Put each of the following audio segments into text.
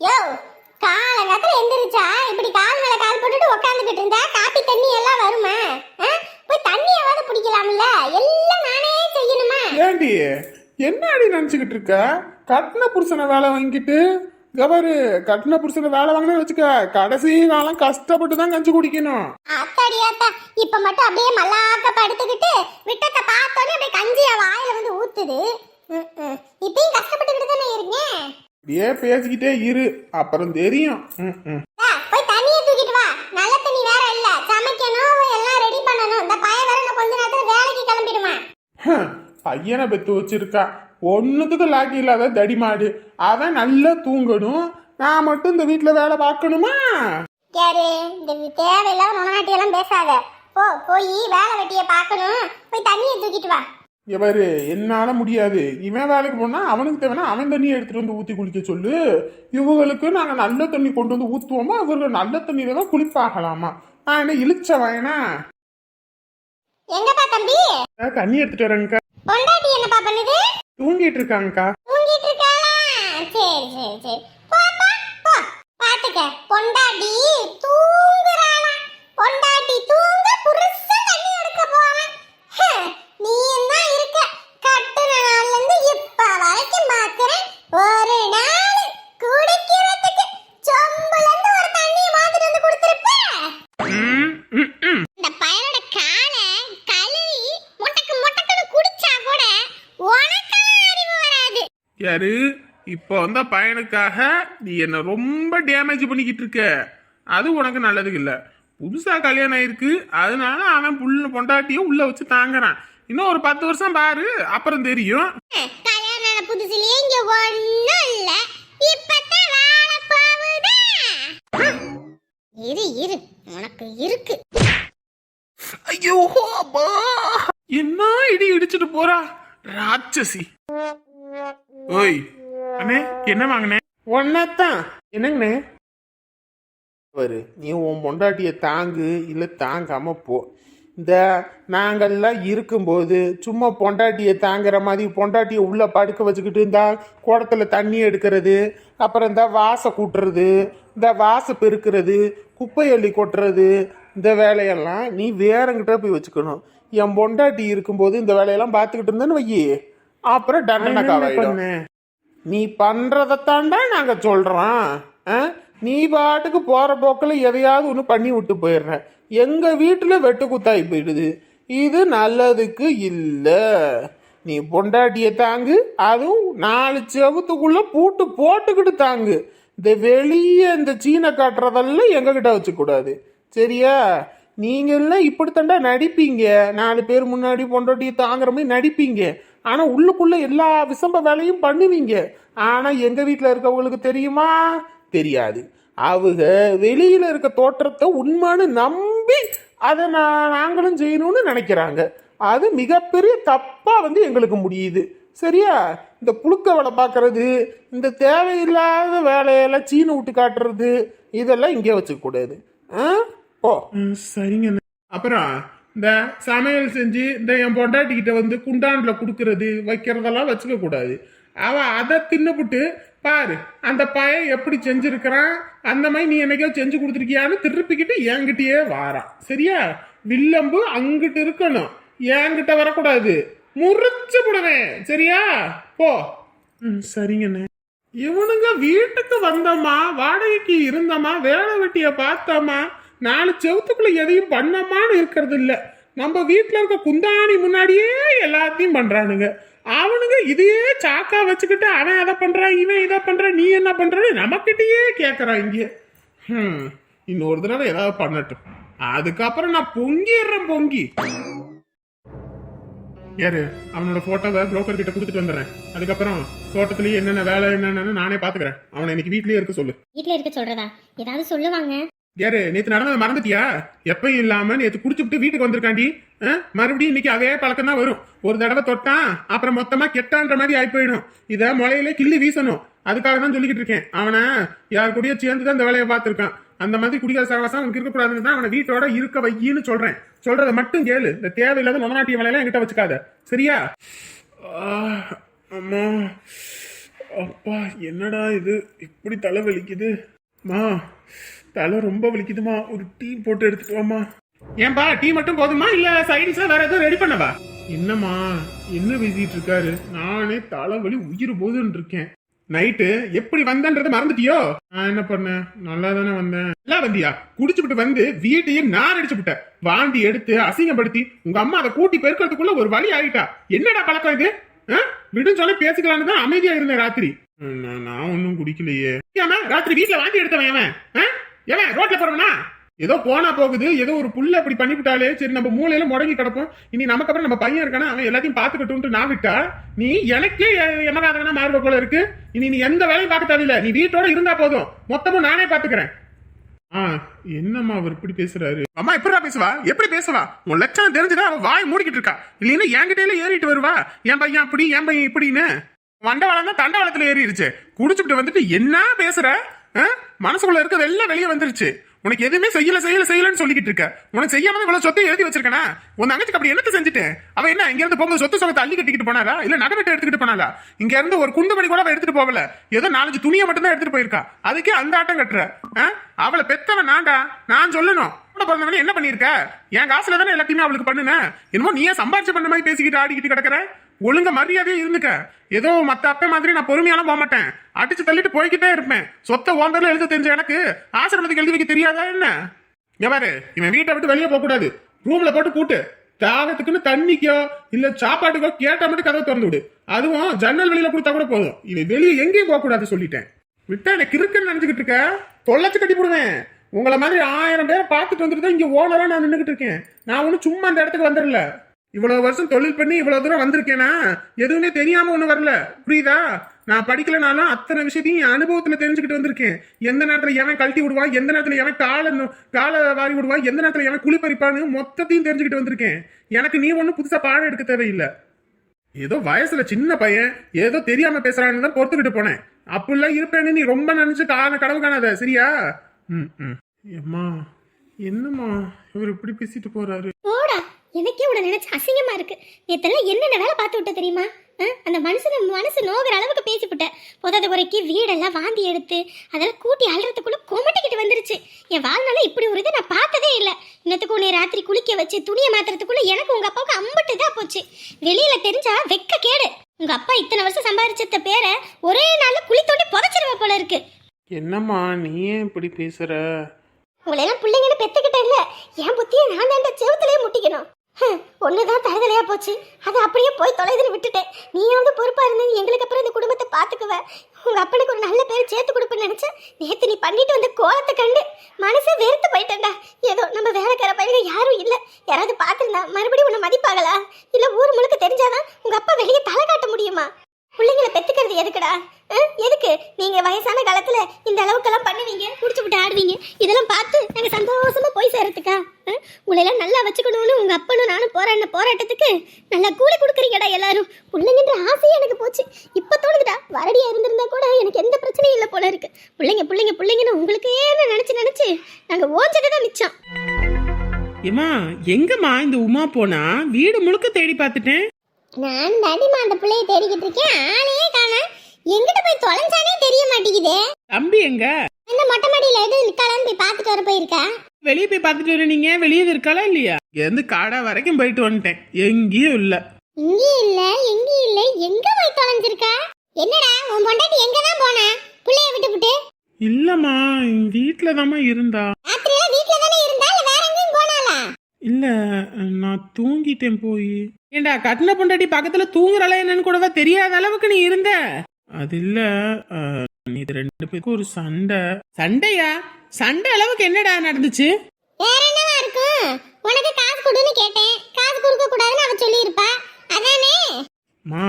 யோ காலங்காத்துல எந்திரிச்சா? இப்படி கால் மேல கால் போட்டுட்டு உட்காந்துக்கிட்டு இருந்தா காப்பி தண்ணி எல்லாம் வருமா? போய் தண்ணியாவது பிடிக்கலாம்ல எல்லாம் நானே செய்யணுமா? ஏண்டி? என்ன அடி நினைச்சுக்கிட்டு இருக்க? கட்டின புருஷனை வேலை வாங்கிட்டு கபரு கட்டின புருஷனை வேலை வாங்கினு வச்சுக்க கடைசி காலம் கஷ்டப்பட்டு தான் கஞ்சி குடிக்கணும். அத்தாடி அத்தா இப்ப மட்டும் அப்படியே மல்லாக்க படுத்துக்கிட்டு விட்டத்தை பார்த்தோன்னே அப்படியே கஞ்சிய வாயில வந்து ஊத்துது. இப்பயும் கஷ்டப்பட்டுக்கிட்டு தானே இருக்கேன் அப்படியே பேசிக்கிட்டே இரு. அப்புறம் தெரியும். ம், ம். போய் தண்ணியை தூக்கிட்டு வா. நல்ல தண்ணி வேற இல்ல. சமைக்கணும் எல்லாம் ரெடி பண்ணணும். இந்த பையன் வேற இன்னும் கொஞ்ச நேரத்துல வேலைக்கு கிளம்பிடுவான். ஹம், பையனை பெத்து வச்சிருக்கா. ஒன்னுத்துக்கு லாக்கி இல்லாத தடிமாடு. அவன் நல்லா தூங்கணும். நான் மட்டும் இந்த வீட்டுல வேலை பார்க்கணுமா? யாரு? இந்த தேவையில்லாம நொனாட்டி எல்லாம் பேசாத. போ போய் வேலை வெட்டிய பார்க்கணும். போய் தண்ணியை தூக்கிட்டு வா. இவரு என்னால முடியாது. இவன் வேலைக்கு போனா அவனுக்கு தேவைன்னா அவன் தண்ணியை எடுத்துட்டு வந்து ஊத்தி குளிக்க சொல்லு. இவங்களுக்கு நாங்க நல்ல தண்ணி கொண்டு வந்து ஊத்துவோமா? இவர்கள் நல்ல தண்ணியில தான் குளிப்பாகலாமா? நான் என்ன இழிச்ச வயனா? எங்கப்பா தம்பி? தண்ணி எடுத்துட்டு வரேங்கக்கா பொண்டாட்டி என்னப்பா பண்ணுது? தூங்கிட்டு இருக்காங்கக்கா. தூங்கிட்டு இருக்காளா? சரி சரி சரி. போப்பா போ. பாத்துக்க. பொண்டாட்டி தூங்குறாளா பொண்டாட்டி தூங்க புருஷன் தண்ணி எடுக்க போறான் ஹம், நீ என்ன இருக்க கட்டுன நாள்ல இருந்து இப்ப வரைக்கும் பாக்குறேன் ஒரு நாள் குடிக்கிறதுக்கு சொம்புல இருந்து ஒரு தண்ணி மாத்திட்டு வந்து கொடுத்துருப்ப ம், ம், ம். இந்த பையனோட காலை கழுவி முட்டக்கு முட்டக்குன்னு குடிச்சா கூட உனக்கெல்லாம் அறிவு யாரு இப்போ வந்த பையனுக்காக நீ என்ன ரொம்ப டேமேஜ் பண்ணிக்கிட்டு இருக்க. அது உனக்கு நல்லது இல்ல. புதுசா கல்யாணம் ஆயிருக்கு. அதனால அவன் புள்ள பொண்டாட்டியும் உள்ள வச்சு தாங்குறான். இன்னும் ஒரு பத்து வருஷம் பாரு அப்புறம் தெரியும். புதுசுலயே இங்க ஒண்ணும் இல்ல. இப்பதான் வேலை போகுதா? இரு இரு. உனக்கு இருக்கு. ஐயோ அப்பா. என்ன இடி இடிச்சிட்டு போறா? ராட்சசி. ஓய். அண்ணே என்ன வாங்கினே? ஒன்னத்தான். என்னங்கண்ணே? வரு நீ உன் பொண்டாட்டிய தாங்கு இல்ல தாங்காம போ. இந்த நாங்கள்லாம் இருக்கும்போது சும்மா பொண்டாட்டியை தாங்குற மாதிரி பொண்டாட்டியை உள்ள படுக்க வச்சுக்கிட்டு இந்த குடத்துல தண்ணி எடுக்கிறது அப்புறம் இந்த வாசை கூட்டுறது இந்த வாசை பெருக்கிறது குப்பை அள்ளி கொட்டுறது இந்த வேலையெல்லாம் நீ வேறங்கிட்ட போய் வச்சுக்கணும். என் பொண்டாட்டி இருக்கும்போது இந்த வேலையெல்லாம் பார்த்துக்கிட்டு இருந்தேன்னு வையி. அப்புறம் தண்டனை காவாயிடும் நீ பண்றதைத்தாண்டா நாங்க சொல்றோம்? நீ பாட்டுக்கு போற போக்கில் எதையாவது ஒன்று பண்ணி விட்டு போயிடுற. எங்க வீட்டுல வெட்டு குத்தாய் போயிடுது. இது நல்லதுக்கு இல்ல. நீ பொண்டாட்டிய தாங்கு அதுவும் நாலு செவத்துக்குள்ள பூட்டு போட்டுக்கிட்டு தாங்கு. இந்த வெளியே இந்த சீனை காட்டுறதெல்லாம் எங்க கிட்ட வச்சுக்கூடாது சரியா? நீங்க எல்லாம் இப்படித்தாண்டா நடிப்பீங்க. நாலு பேர் முன்னாடி பொண்டாட்டியை தாங்குற மாதிரி நடிப்பீங்க. ஆனால் உள்ளுக்குள்ளே எல்லா விசம்ப வேலையும் பண்ணுவீங்க. ஆனால் எங்கள் வீட்டில் இருக்கவங்களுக்கு தெரியுமா? தெரியாது. அவங்க வெளியில் இருக்க தோற்றத்தை உண்மைன்னு நம்பி அதை நான் நாங்களும் செய்யணும்னு நினைக்கிறாங்க. அது மிகப்பெரிய தப்பாக வந்து எங்களுக்கு முடியுது. சரியா? இந்த புழுக்க வேலை பார்க்கறது இந்த தேவையில்லாத வேலையெல்லாம் சீனை விட்டு காட்டுறது இதெல்லாம் இங்கே வச்சுக்கக்கூடாது. ஆ? ஓ சரிங்க. அப்புறம் இந்த சமையல் செஞ்சு இந்த என் பொண்டாட்டி கிட்ட வந்து குண்டான்ல குடுக்கறது வைக்கிறதெல்லாம் வச்சுக்க கூடாது அவ அதை தின்னுபுட்டு பாரு அந்த பையன் எப்படி செஞ்சிருக்கிறான் அந்த மாதிரி நீ என்னைக்கோ செஞ்சு கொடுத்துருக்கியான்னு திருப்பிக்கிட்டு என்கிட்டயே வாரான். சரியா? வில்லம்பு அங்கிட்டு இருக்கணும். என்கிட்ட வரக்கூடாது. முறிச்சு விடுவேன் சரியா? போ. ம் சரிங்கண்ணே. இவனுங்க வீட்டுக்கு வந்தோமா வாடகைக்கு இருந்தோமா வேலை வெட்டிய பார்த்தோமா நாலு செவத்துக்குள்ள எதையும் பண்ணமான்னு இருக்கிறது இல்லை. நம்ம வீட்டில் இருக்க குந்தாணி முன்னாடியே எல்லாத்தையும் பண்ணுறானுங்க அவனுங்க இதையே சாக்கா வச்சுக்கிட்டு அவன் அதை பண்ணுறான் இவன் இதை பண்றான் நீ என்ன பண்ணுறன்னு நமக்கிட்டேயே கேட்குறான் இங்கே. ம் இன்னொரு தடவை ஏதாவது பண்ணட்டும். அதுக்கப்புறம் நான் பொங்கிடுறேன் பொங்கி. யாரு? அவனோட போட்டோவை புரோக்கர் கிட்ட கொடுத்துட்டு வந்துடுறேன். அதுக்கப்புறம் தோட்டத்துலயே என்னென்ன வேலை என்னென்னு நானே பாத்துக்கிறேன் அவனை இன்னைக்கு வீட்லயே இருக்க சொல்லு. வீட்ல இருக்க சொல்றதா? ஏதாவது சொல்லுவாங்க. யாரு நேத்து நடந்ததை மறந்துட்டியா? எப்பயும் இல்லாம நேத்து குடிச்சுட்டு வீட்டுக்கு வந்திருக்காண்டி. ஆ? மறுபடியும் இன்னைக்கு அதே பழக்கம் தான் வரும். ஒரு தடவை தொட்டான் அப்புறம் மொத்தமா கெட்டான்ற மாதிரி ஆகி போயிடும். இத முளையில கிள்ளி வீசணும். அதுக்காக தான் சொல்லிக்கிட்டு இருக்கேன். அவனை யார் கூடயோ சேர்ந்து தான் இந்த வேலையை பார்த்திருக்கான். அந்த மாதிரி குடிகார சகவாசம் அவனுக்கு இருக்கக்கூடாதுன்னு தான் அவனை வீட்டோட இருக்க வையின்னு சொல்றேன். சொல்றதை மட்டும் கேளு. இந்த தேவையில்லாத மொனாட்டிய வேலையெல்லாம் என்கிட்ட வச்சுக்காத. சரியா? அம்மா. அப்பா என்னடா இது? இப்படி தலை வலிக்குது மா தலை ரொம்ப வலிக்குதுமா. ஒரு டீ போட்டு எடுத்துட்டு வாமா ஏன்பா டீ மட்டும் போதுமா? இல்ல சைடிஸா வேற எதுவும் ரெடி பண்ணவா? என்னம்மா என்ன பேசிட்டு இருக்காரு? நானே தலைவலி உயிர் போதுன்னு இருக்கேன். நைட்டு எப்படி வந்தேன்றத மறந்துட்டியோ? நான் என்ன பண்ணேன்? நல்லா தானே வந்தேன். நல்லா வந்தியா? குடிச்சுட்டு வந்து வீட்டையே நான் அடிச்சு விட்டேன் வாந்தி எடுத்து அசிங்கப்படுத்தி உங்க அம்மா அதை கூட்டி பெருக்கிறதுக்குள்ள ஒரு வழி ஆயிட்டா. என்னடா பழக்கம் இது? விடுன்னு சொல்லி பேசிக்கலான்னு தான் அமைதியா இருந்தேன் ராத்திரி. நான் நான் ஒன்றும் குடிக்கலையே. ஏமா ராத்திரி வீட்டுல வாந்தி எடுத்தவன் அவன். ஆ? ரோட்ல போறவனா? ஏதோ போனா போகுது ஏதோ ஒரு புல்ல அப்படி பண்ணிவிட்டாலே. சரி நம்ம மூலையில முடங்கி கிடப்போம். இனி நமக்கு அப்புறம் நம்ம பையன் இருக்கானா அவன் எல்லாத்தையும் பாத்துக்கட்டும்ட்டு நான் விட்டா? நீ எனக்கே எமகாதவனா மாறுவ போல இருக்கு. இனி நீ எந்த வேலையும் பார்க்க தேவையில்ல. நீ வீட்டோட இருந்தா போதும். மொத்தமும் நானே பாத்துக்கிறேன் ஆ என்னம்மா அவர் இப்படி பேசுறாரு? அம்மா எப்படிடா பேசுவா? எப்படி பேசுவா? உன் லட்சணம் தெரிஞ்சுதான் அவன் வாய் மூடிக்கிட்டு இருக்கா. இல்லைன்னா என்கிட்டயில ஏறிட்டு வருவா. என் பையன் அப்படி என் பையன் இப்படின்னு. வண்டவாளம் தான் தண்டவாளத்துல ஏறிடுச்சு குடிச்சுட்டு வந்துட்டு என்ன பேசுற? ஆ? மனசுக்குள்ள இருக்கிறது எல்லாம் வெளியே வந்துருச்சு. உனக்கு எதுவுமே செய்யல செய்யல செய்யலன்னு சொல்லிக்கிட்டு இருக்க. உனக்கு செய்யாம இவ்வளவு சொத்தை எழுதி வச்சிருக்கனா? உன் தங்கச்சிக்கு அப்படி என்னத்த செஞ்சுட்டேன்? அவ என்ன இங்க இருந்து போகும்போது சொத்து சொத்தை அள்ளி கட்டிக்கிட்டு போனாரா இல்ல நகரத்தை எடுத்துக்கிட்டு போனாரா இங்க இருந்து ஒரு குண்டு மணி கூட அவ எடுத்துட்டு போகல. ஏதோ நாலஞ்சு துணியை மட்டும் தான் எடுத்துட்டு போயிருக்கா. அதுக்கே அந்த ஆட்டம் கட்டுற. ஆ? அவளை பெத்தவன் நான்டா. நான் சொல்லணும். கூட பிறந்தவனே என்ன பண்ணிருக்க என் காசுல தானே எல்லாத்தையுமே அவளுக்கு பண்ணுன? என்னமோ நீயே சம்பாரிச்சு பண்ண மாதிரி பேசிக்கிட்டு ஆடிக்கிட்டு கிடக்குற? ஒழுங்க மரியாதையே இருந்துக்க. ஏதோ மத்த அப்ப மாதிரி நான் பொறுமையான போக மாட்டேன் அடிச்சு தள்ளிட்டு போய்கிட்டே இருப்பேன். சொத்த ஓந்தரில் எழுத தெரிஞ்ச எனக்கு ஆசிரமத்துக்கு எழுதி வைக்க தெரியாதா என்ன? எவாரு இவன் வீட்டை விட்டு வெளியே போக கூடாது ரூம்ல போட்டு கூட்டு தாகத்துக்குன்னு தண்ணிக்கோ இல்ல சாப்பாட்டுக்கோ கேட்டா மட்டும் கதவை திறந்து விடு. அதுவும் ஜன்னல் வெளியில கொடுத்தா கூட போதும். இவன் வெளியே எங்கேயும் போக கூடாது சொல்லிட்டேன். விட்டா எனக்கு இருக்குன்னு நினைச்சுக்கிட்டு இருக்க? தொலைச்சு கட்டி போடுவேன். உங்களை மாதிரி ஆயிரம் பேரை பார்த்துட்டு வந்துட்டு தான் இங்க ஓனரா நான் நின்றுகிட்டு இருக்கேன். நான் ஒன்றும் சும்மா அந்த இடத்துக்கு வந்துடல. இவ்வளவு வருஷம் தொழில் பண்ணி இவ்வளவு தூரம் வந்திருக்கேனா? எதுவுமே தெரியாம ஒண்ணு வரல. புரியுதா? நான் படிக்கலனாலும் அத்தனை விஷயத்தையும் என் அனுபவத்துல தெரிஞ்சுக்கிட்டு வந்திருக்கேன். எந்த நேரத்துல எவன் கழட்டி விடுவான் எந்த நேரத்துல எவன் காலை காலை வாரி விடுவான் எந்த நேரத்துல எவன் குழி பறிப்பான்னு மொத்தத்தையும் தெரிஞ்சுக்கிட்டு வந்திருக்கேன். எனக்கு நீ ஒன்றும் புதுசா பாடம் எடுக்க தேவையில்லை. ஏதோ வயசுல சின்ன பையன் ஏதோ தெரியாம பேசுறான்னு தான் பொறுத்துக்கிட்டு போனேன். அப்படிலாம் இருப்பேன்னு நீ ரொம்ப நினைச்சு காண கடவு காணாத சரியா? ம் ம். எம்மா என்னம்மா இவர் இப்படி பேசிட்டு போறாரு? எனக்கே உன்னை நினைச்சு அசிங்கமா இருக்கு. நேத்தெல்லாம் என்னென்ன வேலை பார்த்து விட்ட தெரியுமா? அந்த மனுஷன மனசு நோகிற அளவுக்கு பேசிவிட்ட புதாத குறைக்கு வீடெல்லாம் வாந்தி எடுத்து அதெல்லாம் கூட்டி அழுறதுக்குள்ள கொமட்டிக்கிட்டு வந்துருச்சு. என் வாழ்நாள இப்படி ஒரு இதை நான் பார்த்ததே இல்லை. இன்னத்துக்கு உன்னை ராத்திரி குளிக்க வச்சு துணியை மாத்துறதுக்குள்ள எனக்கு உங்க அப்பாவுக்கு அம்பட்டு தான் போச்சு. வெளியில தெரிஞ்சா வெக்க கேடு. உங்க அப்பா இத்தனை வருஷம் சம்பாதிச்சத பேரை ஒரே நாள்ல குழி தோண்டி புதைச்சிருவ போல இருக்கு. என்னம்மா நீ ஏன் இப்படி பேசுற? உங்களையெல்லாம் பிள்ளைங்கன்னு பெத்துக்கிட்ட இல்ல என் புத்தியை நான் தாண்ட செவத்துலயே முட்டிக்கணும். ஒன்று தான் தழுதலையா போச்சு. அதை அப்படியே போய் தொலைதுன்னு விட்டுட்டேன். நீயாவது பொறுப்பாக இருந்தது எங்களுக்கு அப்புறம் இந்த குடும்பத்தை பார்த்துக்குவ. உங்கள் அப்பனுக்கு ஒரு நல்ல பேர் சேர்த்து கொடுப்பேன்னு நினச்சேன் நேற்று நீ பண்ணிட்டு வந்த கோலத்தை கண்டு மனசே வெறுத்து போயிட்டேன்டா. ஏதோ நம்ம வேலைக்கார பையங்க யாரும் இல்லை. யாராவது பார்த்துருந்தா மறுபடியும் உன்னை மதிப்பாங்களா? இல்லை ஊர் முழுக்க தெரிஞ்சாதான் உங்கள் அப்பா வெளியே தலை காட்ட முடியுமா? பிள்ளைங்களை பெத்துக்கிறது எதுக்குடா? ஆ? எதுக்கு? நீங்க வயசான காலத்துல இந்த அளவுக்கெல்லாம் பண்ணுவீங்க குடிச்சு விட்டு ஆடுவீங்க. இதெல்லாம் பார்த்து நாங்க சந்தோஷமா போய் சேரத்துக்கா? உங்களையெல்லாம் நல்லா வச்சுக்கணும்னு உங்க அப்பனும் நானும் போராடின போராட்டத்துக்கு நல்லா கூலி கொடுக்குறீங்கடா எல்லாரும். பிள்ளைங்கன்ற ஆசையே எனக்கு போச்சு. இப்ப தோணுதுடா வரடியா இருந்திருந்தா கூட எனக்கு எந்த பிரச்சனையும் இல்லை போல இருக்கு. பிள்ளைங்க பிள்ளைங்க பிள்ளைங்கன்னு உங்களுக்கு ஏன்னு நினைச்சு நினைச்சு நாங்க ஓஞ்சது தான் மிச்சம். ஏமா எங்கம்மா இந்த உமா போனா? வீடு முழுக்க தேடி பார்த்துட்டேன். நான் தாண்டிமா அந்த பிள்ளைய தேடிக்கிட்டு இருக்கேன். ஆளையே காண. எங்கிட்ட போய் தொலைஞ்சானே தெரிய மாட்டேங்குதே. தம்பி எங்க? இந்த மொட்டை மாடியில எதுவும் நிக்காளான்னு போய் பார்த்துட்டு வர போயிருக்கா? வெளியே போய் பார்த்துட்டு வர நீங்க? வெளியே இருக்காளா இல்லையா? இருந்து காடா வரைக்கும் போயிட்டு வந்துட்டேன். எங்கேயும் இல்ல. இங்கேயும் இல்ல எங்கேயும் இல்ல. எங்க போய் தொலைஞ்சிருக்கா? என்னடா உன் பொண்டாட்டி எங்க தான் போனா? பிள்ளைய விட்டு விட்டு இல்லம்மா வீட்டுல தாம்மா இருந்தா. ராத்திரியில வீட்ல தானே இருந்தா? இல்ல வேற எங்கேயும் போனாளா? இல்ல நான் தூங்கிட்டேன் போய். ஏண்டா கட்டின பொண்டாட்டி பக்கத்துல தூங்குறாளா என்னன்னு கூடவா தெரியாத அளவுக்கு நீ இருந்த? அது இல்ல இது ரெண்டு பேருக்கும் ஒரு சண்டை. சண்டையா? சண்டை அளவுக்கு என்னடா நடந்துச்சு? வேற என்னவா இருக்கும்? உனக்கு காசு கொடுன்னு கேட்டேன். காசு கொடுக்க கூடாதுன்னு அவ சொல்லி இருப்பா அதானே? மா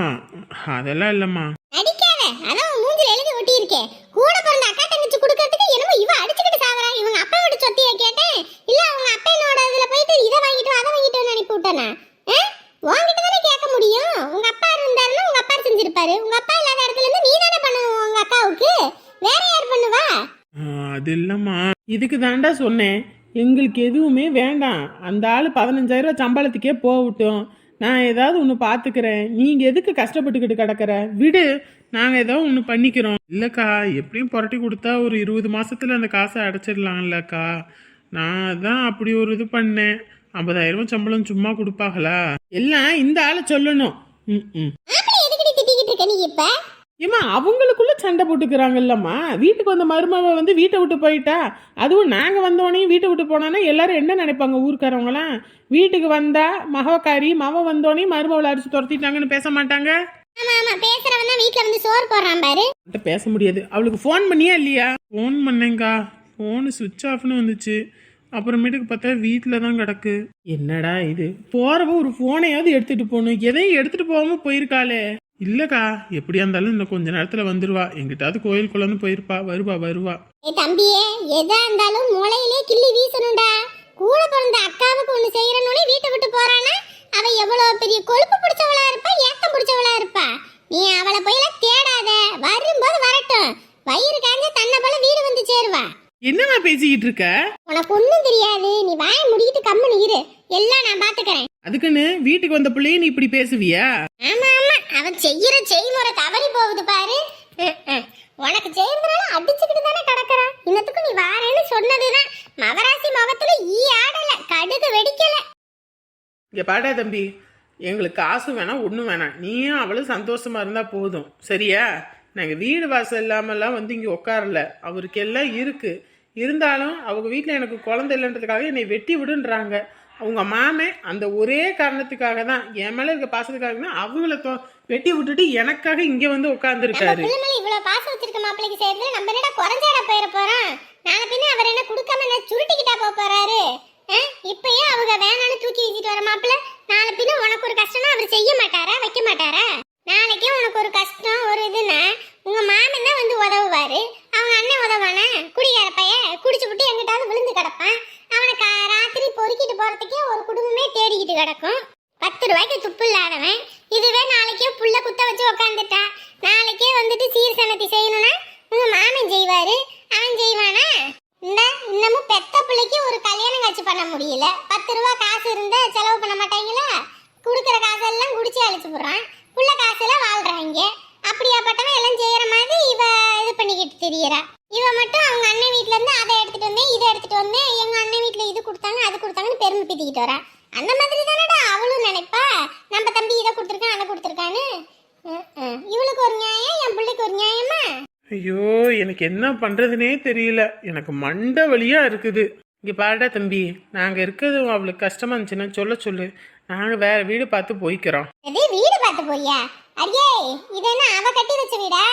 அதெல்லாம் இல்லம்மா அடிக்காத அதான் உன் மூஞ்சில எழுதி ஒட்டி இருக்கே கூட பிறந்த அக்கா தங்கச்சி கொடுக்கறதுக்கு என்னமோ இவ அடிச்சுக்கிட்டு சாவறா இவங்க அப்பாவோட சொத்திய கேட்டேன் இல்ல அவங்க அப்பனோட இதுல போயிட்டு இதை வாங்கிட்டு வா, அதை வாங்கிட்டு வான்னு அனுப்பி விட்டானா உங்ககிட்ட தானே கேட்க முடியும் உங்க அப்பா இருந்தாருன்னா உங்க அப்பா செஞ்சிருப்பாரு உங்க அப்பா இல்லாத இடத்துல இருந்து நீ தானே பண்ணுவ உங்க அக்காவுக்கு வேற யார் பண்ணுவா ஆஹ், அது இல்லம்மா இதுக்கு தாண்டா சொன்னேன். எங்களுக்கு எதுவுமே வேண்டாம். அந்த ஆள் பதினஞ்சாயிரம் சம்பளத்துக்கே போகட்டும். நான் ஏதாவது ஒன்று பார்த்துக்கிறேன் நீங்கள் எதுக்கு கஷ்டப்பட்டுக்கிட்டு கிடக்குற? விடு நாங்கள் ஏதோ ஒன்று பண்ணிக்கிறோம். இல்லைக்கா எப்படியும் புரட்டி கொடுத்தா ஒரு இருபது மாசத்துல அந்த காசை அடைச்சிடலாம்லக்கா. நான் தான் அப்படி ஒரு இது பண்ணேன். ஐம்பதாயிரம் சம்பளம் சும்மா கொடுப்பாங்களா? எல்லாம் இந்த ஆளை சொல்லணும். ம் ம். நீ இப்ப? ஏம்மா அவங்களுக்குள்ள சண்டை போட்டுக்கிறாங்கல்லம்மா. வீட்டுக்கு வந்த மருமவ வந்து வீட்டை விட்டு போயிட்டா? அதுவும் நாங்க வந்தோடனே வீட்டை விட்டு போனோன்னா எல்லாரும் என்ன நினைப்பாங்க ஊருக்காரவங்களாம் வீட்டுக்கு வந்தா மகவக்காரி மவ வந்தோடனே மருமவளை அடிச்சு துரத்திட்டாங்கன்னு பேச மாட்டாங்க? பேச முடியாது. அவளுக்கு ஃபோன் பண்ணியா இல்லையா? ஃபோன் பண்ணேங்க்கா ஃபோனு சுவிட்ச் ஆஃப்னு வந்துச்சு. அப்புறமேட்டுக்கு பார்த்தா வீட்டில் தான் கிடக்கு. என்னடா இது? போறவ ஒரு ஃபோனையாவது எடுத்துட்டு போகணும். எதையும் எடுத்துட்டு போகாம போயிருக்காளே. இல்லக்கா எப்படியா இருந்தாலும் இன்னும் கொஞ்ச நேரத்துல வந்துருவா. எங்கிட்டாவது கோயில் குளம்னு போயிருப்பா. வருவா வருவா. ஏ தம்பியே எதா இருந்தாலும் மூளையிலே கிள்ளி வீசணும்டா. கூட பிறந்த அக்காவுக்கு ஒண்ணு செய்யறனோனே வீட்டை விட்டு போறானா? அவ எவ்வளவு பெரிய கொழுப்பு பிடிச்சவளா இருப்பா ஏக்கம் பிடிச்சவளா இருப்பா? நீ அவளை போயில தேடாத. வரும்போது வரட்டும். வயிறு காஞ்ச தன்னை போல வீடு வந்து சேருவா. என்னம்மா பேசிக்கிட்டு இருக்க? உனக்கு ஒண்ணும் தெரியாது. நீ வாய முடிக்கிட்டு கம்முனு இரு. எல்லாம் நான் பாத்துக்கறேன். அதுக்குன்னு வீட்டுக்கு வந்த பிள்ளைய நீ இப்படி பேசுவியா? ஆமா ஆமா. அவன் செய்யற செய்முறை தவறி போகுது பாரு. உனக்கு செய்யறதுனால அடிச்சுக்கிட்டு தானே கிடக்குறான். இன்னத்துக்கு நீ வாரேன்னு சொன்னதுதான். மவராசி முகத்துல ஈ ஆடல. கடுகு வெடிக்கல. இங்க பாடா தம்பி. எங்களுக்கு காசு வேணாம் ஒன்றும் வேணாம். நீயும் அவளும் சந்தோஷமா இருந்தா போதும். சரியா? நாங்கள் வீடு வாசல் இல்லாமலாம் வந்து இங்கே உட்காரல அவருக்கு எல்லாம் இருக்கு. இருந்தாலும் அவங்க வீட்டில் எனக்கு குழந்தை இல்லைன்றதுக்காக என்னை வெட்டி விடுன்றாங்க. அவங்க மாமன் அந்த ஒரே காரணத்துக்காக தான் என் மேலே இருக்க பாசத்துக்காக தான் அவங்கள தோ வெட்டி விட்டுட்டு எனக்காக இங்கே வந்து உட்காந்துருக்காரு இவ்வளோ பாசம் வச்சிருக்க மாப்பிளைக்கு செய்யறது நம்ம என்னடா குறைஞ்சாட போயிட போகிறேன் நாளை பின்ன அவர் என்ன கொடுக்காம என்ன சுருட்டிக்கிட்டா போக போகிறாரு இப்பயே அவங்க வேணான்னு தூக்கி வீசிட்டு வர மாப்பிள்ள? நாளை பின்ன உனக்கு ஒரு கஷ்டம்னா அவர் செய்ய மாட்டாரா? வைக்க மாட்டாரா? நாளைக்கே உனக்கு ஒரு கஷ்டம் ஒரு இதுன்னா உங்கள் மாமன் தான் வந்து உதவுவாரு. குடிச்சு விட்டு எங்கிட்டாவது விழுந்து கிடப்பான். அவனை கா- ராத்திரி பொறுக்கிட்டு போறதுக்கே ஒரு குடும்பமே தேடிக்கிட்டு கிடக்கும். பத்து ரூபாய்க்கு துப்பு இல்லாதவன். இதுவே நாளைக்கே புள்ள குத்த வச்சு உக்காந்துட்டான் நாளைக்கே வந்துட்டு சீர் சனத்தி செய்யணும்னா உங்க மாமன் செய்வாரு. அவன் செய்வானா? இந்த இன்னமும் பெத்த பிள்ளைக்கு ஒரு கல்யாணம் காட்சி பண்ண முடியல. பத்து ரூபா காசு இருந்தா செலவு பண்ண மாட்டாங்களா? கொடுக்குற காசெல்லாம் குடிச்சு அழிச்சு போடுறான். புள்ள காசுல வாழ்றாங்க. அப்படியாப்பட்டவன் எல்லாம் செய்யற மாதிரி இவ இது பண்ணிக்கிட்டு தெரியறா. வரா. அந்த மாதிரி தானடா அவளும் நினைப்பா. நம்ம தம்பி இதை கொடுத்துருக்கான் அதை கொடுத்துருக்கான்னு. இவளுக்கு ஒரு நியாயம் என் பிள்ளைக்கு ஒரு நியாயமா? ஐயோ எனக்கு என்ன பண்றதுனே தெரியல. எனக்கு மண்டை வலியா இருக்குது. இங்க பாருடா தம்பி நாங்க இருக்கிறது அவளுக்கு கஷ்டமா இருந்துச்சுன்னா சொல்ல சொல்லு. நாங்க வேற வீடு பார்த்து போய்க்கிறோம். இதே வீடு பார்த்து போறியா? அடியே இது என்ன அவ கட்டி வச்ச வீடா?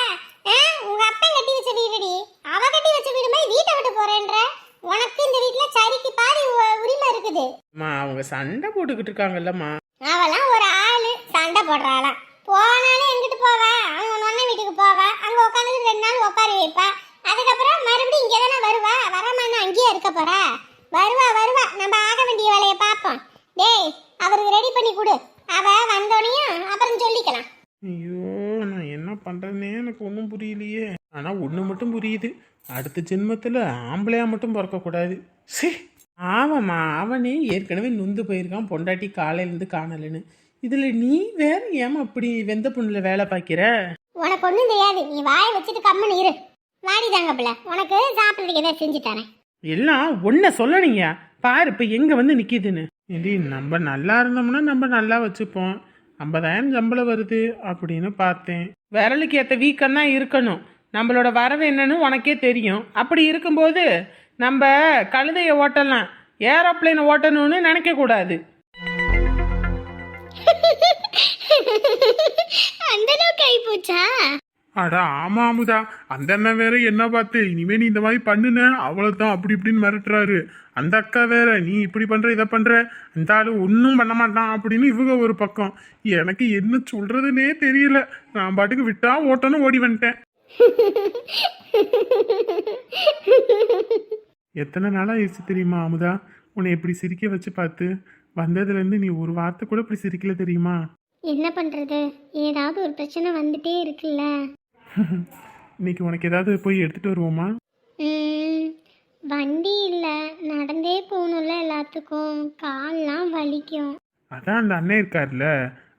உங்க அப்பன் கட்டி வச்ச வீடுடி. அவ கட்டி வச்ச வீடு மாதிரி வீட்டை விட்டு போறேன்ற? உனக்கு இந்த வீட்ல சரிக்கு பாதி உ- உரிமை இருக்குது. அம்மா அவங்க சண்டை போட்டுக்கிட்டு இருக்காங்கல்லம்மா. அவெல்லாம் ஒரு ஆளு சண்டை போடுறாளாம். போனாலும் எங்கிட்டு போவா? அவங்க நொன்ன வீட்டுக்கு போவா. அங்க உட்காந்துட்டு ரெண்டு நாள் உட்கார வைப்பா. அதுக்கப்புறம் மறுபடியும் இங்கே தானே வருவா? வராம என்ன அங்கேயே இருக்க போறா? வருவா வருவா. நம்ம ஆக வேண்டிய வேலையை பார்ப்போம். டேய் அவருக்கு ரெடி பண்ணி கொடு. அவ வந்தோனையும் அப்புறம் சொல்லிக்கலாம். ஐயோ நான் என்ன பண்றதுனே எனக்கு ஒன்றும் புரியலையே. ஆனா ஒன்று மட்டும் புரியுது. அடுத்த ஜென்மத்துல ஆம்பளையா மட்டும் பிறக்கக்கூடாது. சே! ஆமாம்மா அவனே ஏற்கனவே நொந்து போயிருக்கான் பொண்டாட்டி காலையிலேருந்து காணலைன்னு. இதுல நீ வேற ஏமா அப்படி வெந்த புண்ணுல வேலை பார்க்கிற உனக்கு ஒன்றும் தெரியாது. நீ வாயை வச்சுட்டு கம்மன் இரு. வாடி தாங்க பிள்ளை. உனக்கு சாப்பிட்றதுக்கு எதாவது செஞ்சு தரேன். எல்லாம் ஒன்ன சொல்லணுங்க பாரு இப்ப எங்க வந்து நிக்குதுன்னு. ஏண்டி நம்ம நல்லா இருந்தோம்னா நம்ம நல்லா வச்சுப்போம். ஐம்பதாயிரம் சம்பளம் வருது அப்படின்னு பார்த்தேன். விரலுக்கு ஏற்ற வீக்கன்னா இருக்கணும். நம்மளோட வரவு என்னன்னு உனக்கே தெரியும். அப்படி இருக்கும்போது நம்ம கழுதையை ஓட்டலாம். ஏரோப்ளேனை ஓட்டணும்னு நினைக்க கூடாது. அந்த போச்சா? அட ஆமா அமுதா. அந்த அண்ணன் வேற என்ன பார்த்து இனிமே நீ இந்த மாதிரி பண்ணுன? அவ்வளவுதான் அப்படி இப்படின்னு மிரட்டுறாரு. அந்த அக்கா வேற நீ இப்படி பண்ற இதை பண்ற? இந்த ஆளு ஒன்றும் பண்ண மாட்டான் அப்படின்னு இவங்க ஒரு பக்கம். எனக்கு என்ன சொல்றதுன்னே தெரியல. நான் பாட்டுக்கு விட்டா ஓட்டணும் ஓடி வந்துட்டேன். எத்தனை நாளா ஆயிடுச்சு தெரியுமா அமுதா? உன்னை எப்படி சிரிக்க வச்சு பார்த்து. வந்ததுலேருந்து நீ ஒரு வார்த்தை கூட இப்படி சிரிக்கல தெரியுமா? என்ன பண்றது? ஏதாவது ஒரு பிரச்சனை வந்துட்டே இருக்குல்ல. இன்னைக்கு உனக்கு ஏதாவது போய் எடுத்துட்டு வருவோமா? ம், வண்டி இல்லை. நடந்தே போகணும்ல எல்லாத்துக்கும். கால்லாம் வலிக்கும். அதான் அந்த அண்ணன் இருக்கார்ல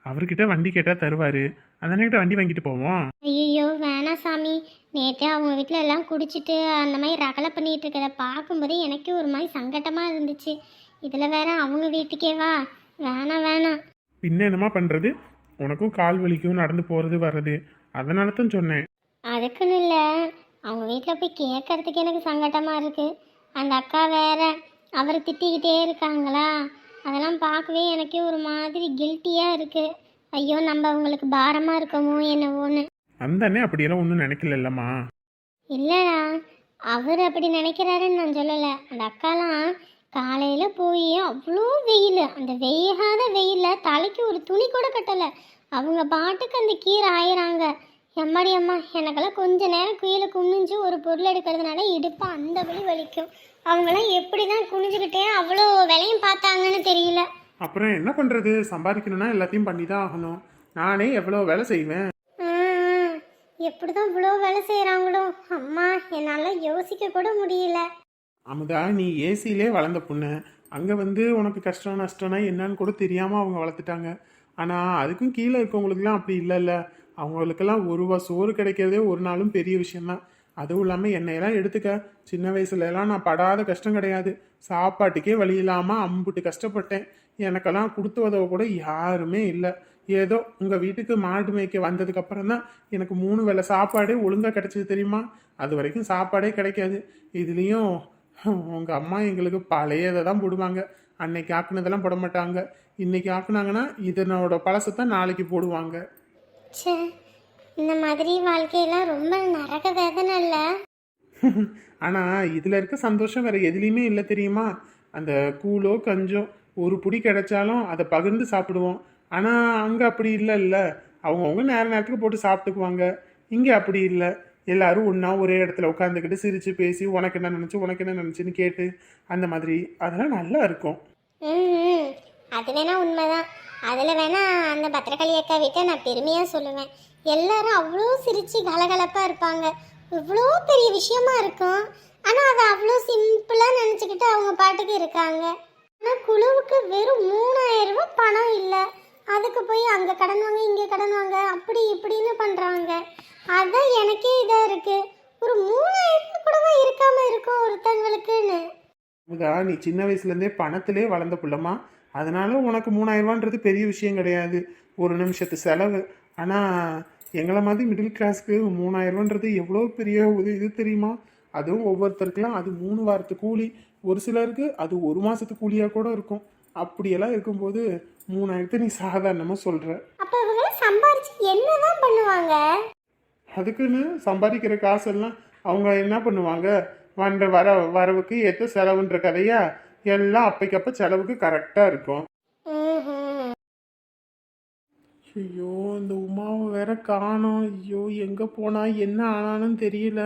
அவர்கிட்ட வண்டி கேட்டா தருவாரு. அந்த அண்ணன்கிட்ட வண்டி வாங்கிட்டு போவோம். ஐயோ வேணாம் சாமி நேற்றே அவங்க வீட்டில் எல்லாம் குடிச்சிட்டு அந்த மாதிரி ரகலை இருக்கதை பார்க்கும்போது எனக்கே ஒரு மாதிரி சங்கட்டமாக இருந்துச்சு. இதில் வேற அவங்க வீட்டுக்கே வா. வேணாம் வேணாம். பின்ன என்னமா பண்றது? உனக்கும் கால் வலிக்கும் நடந்து போறது வர்றது. அதனால தான் சொன்னேன். அதுக்குன்னு இல்லை. அவங்க வீட்டில் போய் கேட்கறதுக்கு எனக்கு சங்கட்டமாக இருக்குது அந்த அக்கா வேற அவர் திட்டிக்கிட்டே இருக்காங்களா? அதெல்லாம் பார்க்கவே எனக்கே ஒரு மாதிரி கில்ட்டியாக இருக்குது ஐயோ நம்ம அவங்களுக்கு பாரமாக இருக்கமோ என்னவோன்னு. அந்த அண்ணன் அப்படியெல்லாம் ஒன்றும் நினைக்கலல்லம்மா. இல்லைடா அவர் அப்படி நினைக்கிறாருன்னு நான் சொல்லலை. அந்த அக்காலாம் காலையில் போய் அவ்வளோ வெயில். அந்த வெய்யாத வெயிலில் தலைக்கு ஒரு துணி கூட கட்டலை. அவங்க பாட்டுக்கு அந்த கீரை ஆயிறாங்க. எம்மாடி அம்மா எனக்கெல்லாம் கொஞ்ச நேரம் கீழே குனிஞ்சு ஒரு பொருள் எடுக்கிறதுனால இடுப்பு அந்த வலி வலிக்கும். அவங்களாம் எப்படி தான் குனிஞ்சுக்கிட்டே அவ்வளோ விலையும் பார்த்தாங்கன்னு தெரியல. அப்புறம் என்ன பண்றது? சம்பாதிக்கணும்னா எல்லாத்தையும் பண்ணி தான் ஆகணும். நானே எவ்வளோ வேலை செய்வேன். எப்படி தான் இவ்வளோ வேலை செய்கிறாங்களோ அம்மா என்னால் யோசிக்க கூட முடியல. அமுதா நீ ஏசியிலே வளர்ந்த பொண்ணு. அங்கே வந்து உனக்கு கஷ்டம் நஷ்டம்னா என்னன்னு கூட தெரியாமல் அவங்க வளர்த்துட்டாங்க. ஆனால் அதுக்கும் கீழே இருக்கவங்களுக்குலாம் அப்படி இல்லைல்ல. அவங்களுக்கெல்லாம் ஒரு ரூபா சோறு கிடைக்கிறதே ஒரு நாளும் பெரிய விஷயம்தான். அதுவும் இல்லாமல் என்னையெல்லாம் எடுத்துக்க. சின்ன வயசுல எல்லாம் நான் படாத கஷ்டம் கிடையாது. சாப்பாட்டுக்கே வழி இல்லாமல் அம்புட்டு கஷ்டப்பட்டேன். எனக்கெல்லாம் கொடுத்து உதவ கூட யாருமே இல்லை. ஏதோ உங்கள் வீட்டுக்கு மாடு மேய்க்க வந்ததுக்கு அப்புறம் தான் எனக்கு மூணு வேளை சாப்பாடே ஒழுங்காக கிடைச்சது தெரியுமா? அது வரைக்கும் சாப்பாடே கிடைக்காது. இதுலேயும் உங்கள் அம்மா எங்களுக்கு பழையதை தான் போடுவாங்க. அன்னைக்கு ஆக்குனதெல்லாம் போட மாட்டாங்க. இன்னைக்கு ஆக்குனாங்கன்னா இதனோட பழசத்தை நாளைக்கு போடுவாங்க. இந்த மாதிரி வாழ்க்கையெல்லாம் ரொம்ப நரக வேதனை இல்லை? ஆனால் இதில் இருக்க சந்தோஷம் வேற எதுலேயுமே இல்லை தெரியுமா? அந்த கூழோ கஞ்சோ ஒரு புடி கிடைச்சாலும் அதை பகிர்ந்து சாப்பிடுவோம். ஆனால் அங்கே அப்படி இல்லைல்ல. அவங்கவுங்க நேர நேரத்துக்கு போட்டு சாப்பிட்டுக்குவாங்க. இங்கே அப்படி இல்லை. எல்லாரும் ஒன்றா ஒரே இடத்துல உட்காந்துக்கிட்டு சிரித்து பேசி உனக்கு என்ன நினச்சி உனக்கு என்ன நினச்சின்னு கேட்டு அந்த மாதிரி. அதெல்லாம் நல்லா இருக்கும். அது வேணா உண்மைதான். அதில் வேணா அந்த பத்திரகாளி அக்கா வீட்டை நான் பெருமையாக சொல்லுவேன். எல்லாரும் அவ்வளோ சிரித்து கலகலப்பாக இருப்பாங்க. இவ்வளோ பெரிய விஷயமா இருக்கும். ஆனால் அதை அவ்வளோ சிம்பிளாக நினச்சிக்கிட்டு அவங்க பாட்டுக்கு இருக்காங்க. ஆனால் குழுவுக்கு வெறும் மூணாயிரம் ரூபாய் பணம் இல்லை. அதுக்கு போய் அங்கே கடன் வாங்க இங்கே கடன் வாங்க அப்படி இப்படின்னு பண்ணுறாங்க அதான் எனக்கே இதாக இருக்குது ஒரு மூணாயிரத்து கூடவா இருக்காமல் இருக்கும் ஒருத்தங்களுக்குன்னு முதா நீ சின்ன வயசுலேருந்தே பணத்திலே வளர்ந்த புள்ளமா அதனால உனக்கு மூணாயிரரூவான்றது பெரிய விஷயம் கிடையாது. ஒரு நிமிஷத்து செலவு. ஆனால் எங்களை மாதிரி மிடில் கிளாஸ்க்கு மூணாயிரரூவான்றது எவ்வளோ பெரிய ஒரு இது தெரியுமா? அதுவும் ஒவ்வொருத்தருக்குலாம் அது மூணு வாரத்து கூலி. ஒரு சிலருக்கு அது ஒரு மாதத்து கூலியாக கூட இருக்கும். அப்படியெல்லாம் இருக்கும்போது மூணாயிரத்தை நீ சாதாரணமாக சொல்கிற அப்போ இவங்க சம்பாரிச்சு என்னதான் பண்ணுவாங்க? அதுக்குன்னு சம்பாதிக்கிற காசெல்லாம் அவங்க என்ன பண்ணுவாங்க? வந்த வர வரவுக்கு ஏற்ற செலவுன்ற கதையா? எல்லாம் அப்பைக்கப்ப செலவுக்கு கரெக்டாக இருக்கும். ஐயோ இந்த உமாவை வேற காணோம். ஐயோ எங்கே போனா என்ன ஆனான்னு தெரியல.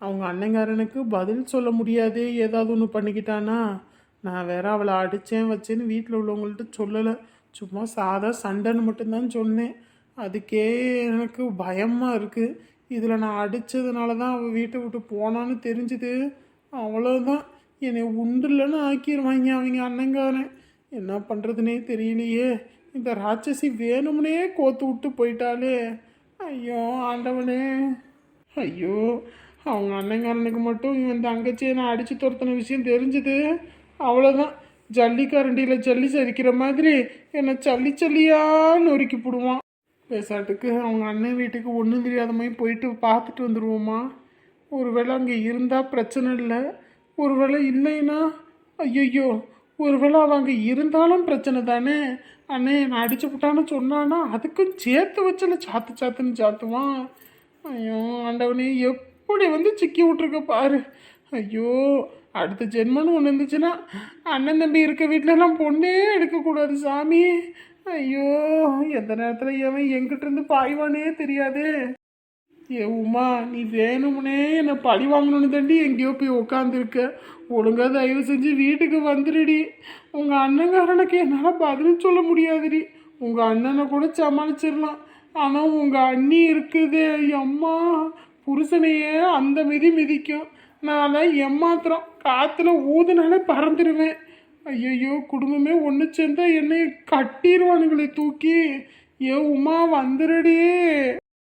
அவங்க அண்ணங்காரனுக்கு பதில் சொல்ல முடியாது ஏதாவது ஒன்று பண்ணிக்கிட்டானா? நான் வேற அவளை அடித்தேன் வச்சேன்னு வீட்டில் உள்ளவங்கள்ட்ட சொல்லலை. சும்மா சாதா சண்டைன்னு மட்டும்தான் சொன்னேன். அதுக்கே எனக்கு பயமாக இருக்குது இதில் நான் அடித்ததுனால தான் அவள் வீட்டை விட்டு போனான்னு தெரிஞ்சுது. அவ்வளோதான் என்னை உண்டுலன்னு ஆக்கிடுவாங்க அவங்க அண்ணங்காரன். என்ன பண்ணுறதுனே தெரியலையே. இந்த ராட்சசி வேணும்னே கோத்து விட்டு போயிட்டாலே ஐயோ ஆண்டவனே. ஐயோ அவங்க அண்ணங்காரனுக்கு மட்டும் இவன் தங்கச்சியை நான் அடித்து துரத்தின விஷயம் தெரிஞ்சுது. அவ்வளோதான் ஜல்லிக்கரண்டியில் ஜல்லி சரிக்கிற மாதிரி என்னை சல்லி சல்லியாக நொறுக்கி போடுவான். பேசாட்டுக்கு அவங்க அண்ணன் வீட்டுக்கு ஒன்றும் தெரியாத மாதிரி போயிட்டு பார்த்துட்டு வந்துடுவோமா ஒருவேளை அங்கே இருந்தால் பிரச்சனை இல்லை. ஒருவேளை இல்லைன்னா ஐயோ ஒருவேளை அவன் அங்கே இருந்தாலும் பிரச்சனை தானே? அண்ணே நான் அடிச்சு விட்டான்னு சொன்னானா அதுக்கும் சேர்த்து வச்சல சாத்து சாத்துன்னு சாத்துவான். ஐயோ ஆண்டவனே எப்படி வந்து சிக்கி விட்ருக்க பாரு. ஐயோ அடுத்த ஜென்மன்னு ஒன்று இருந்துச்சுன்னா அண்ணன் தம்பி இருக்க வீட்டிலலாம் பொண்ணே எடுக்கக்கூடாது சாமி. ஐயோ எந்த நேரத்தில் எவன் எங்கிட்ட இருந்து பாய்வானே தெரியாதே. ஏ உமா நீ வேணும்னே என்னை பழி வாங்கணும்னு தாண்டி எங்கேயோ போய் உட்காந்துருக்க ஒழுங்காக தயவு செஞ்சு வீட்டுக்கு வந்துடுடி உங்கள் அண்ணங்காரனுக்கு என்னால் பதில் சொல்ல முடியாதுடி. உங்கள் அண்ணனை கூட சமாளிச்சிடலாம் ஆனால் உங்கள் அண்ணி இருக்குது அம்மா. புருஷனையே அந்த மிதி மிதிக்கும். நான் எம்மாத்திரம் காற்றுல ஊதுனாலே பறந்துடுவேன் ஐயையோ குடும்பமே ஒன்று சேர்ந்தா என்னை கட்டிடுவானுங்களே தூக்கி. ஏ உமா வந்துடுடி